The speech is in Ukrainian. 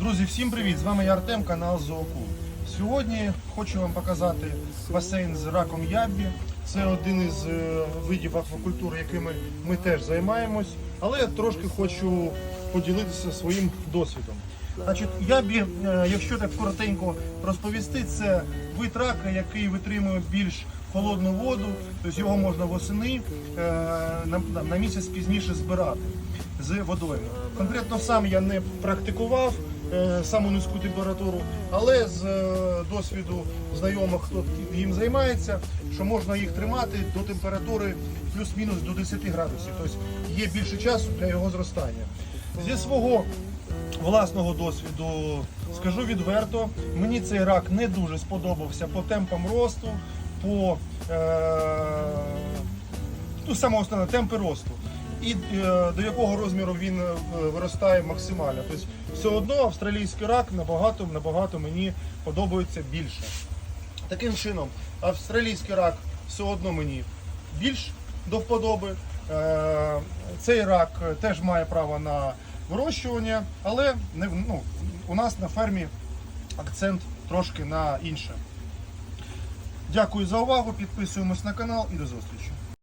Друзі, всім привіт! З вами я Артем, канал Зоокул. Сьогодні хочу вам показати басейн з раком ябі. Це один із е, видів аквакультури, якими ми теж займаємось, але я трошки хочу поділитися своїм досвідом. Значить, ябі, е, якщо так коротенько розповісти, це вид рака, який витримує більш холодну воду, тобто його можна восени е, на, місяць пізніше збирати з водою. Конкретно сам я не практикував саму низьку температуру, але з е, досвіду знайомих, хто їм займається, що можна їх тримати до температури плюс-мінус до 10 градусів. Тобто є більше часу для його зростання. Зі свого власного досвіду скажу відверто, мені цей рак не дуже сподобався по темпам росту, по е, ну, саме основне темпи росту. І е, до якого розміру він е, виростає максимально. Тобто все одно австралійський рак набагато набагато мені подобається більше. Таким чином, австралійський рак все одно мені більш до вподоби. Е, Цей рак теж має право на вирощування, але не, ну, у нас на фермі акцент трошки на інше. Дякую за увагу, підписуємось на канал і до зустрічі.